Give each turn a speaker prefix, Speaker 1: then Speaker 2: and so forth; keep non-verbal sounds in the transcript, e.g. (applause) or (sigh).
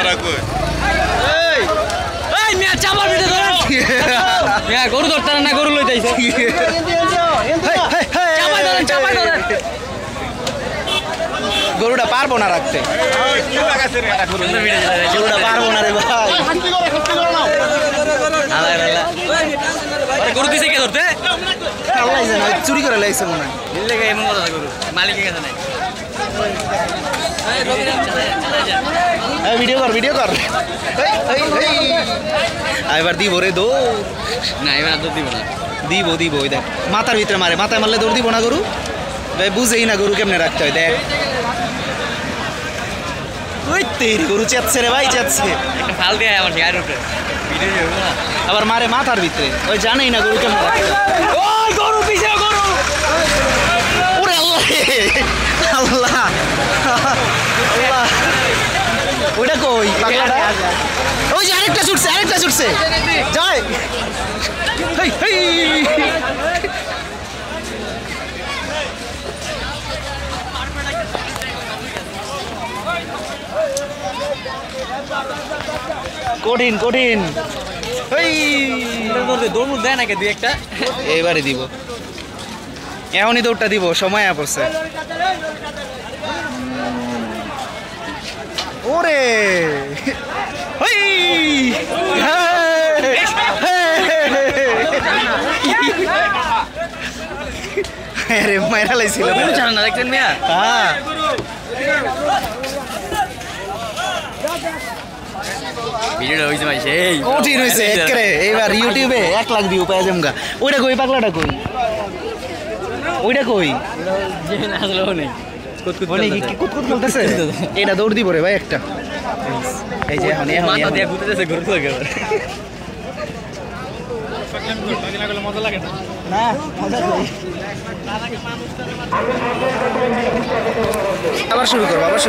Speaker 1: তোরা কই
Speaker 2: এই মিয়া চাপার পিঠে ধরেন মিয়া গরু ধরতে না গরু লই যাইছে চাপাই ধরেন চাপাই ধরেন।
Speaker 3: গরুটা পারব না রাখতে। গরুটা পারব না রে ভাই।
Speaker 2: গরু দিছে কে ধরতে?
Speaker 3: চুরি করে লাগছে মনে হয়।
Speaker 2: মালিকের কাছে নাই।
Speaker 3: ভিডিও কর ভিডিও কর। এবার দিব রে দো
Speaker 2: না এবার দুধ দিব না।
Speaker 3: দিব দিব ওই দেখ। মাথার ভিতরে মারে মাথায় মারলে দৌড় দিব না গরু? ভাই বুঝেই না গরু কেমনে রাখতে হয় দেখ। ওই তেরি গরু চেচ্ছে রে ভাই
Speaker 2: একটা ফাল দিয়ে আমার গায়ের উপরে।
Speaker 3: আবার মারে মাথার ভিতরে। ওই জানেই না গরু কেমনে রাখতে হয়
Speaker 2: ওই গরু পিছে গরু
Speaker 3: ওরে আল্লাহ রে। আল্লাহ আল্লাহ ওইটা কই পাগলাটা ওই যে আরেকটা ছুটছে আরেকটা ছুটছে হেই কঠিন কঠিন
Speaker 2: দৌড় দেয় নাকি দুই একটা?
Speaker 3: এবারে দিব। এখনই দৌড়টা দিব সময় পড়ছে। ওরে! হই! হ্যাঁ! রে মাইরা লাইছিল।
Speaker 2: গরু না দেখছেন মিয়া? ভিডিওটা হয়েছে ভাই সেই।
Speaker 3: কঠিন হয়েছে একরে এইবার (laughs) ইউটিউবে এক লাখ ভিউ পাওয়া জমগা ওইটা কই পাগলাটা কই? ওইটা কই?
Speaker 2: আসলে নেই।
Speaker 3: কুতকুত বলতেছে এটা দৌড় দিব রে ভাই একটা। এই যে এখন এখন
Speaker 2: মাথা দিয়ে ঘুরতেছে ঘুরতে থাকে
Speaker 3: না মজা আবার শুরু করব আবার শুরু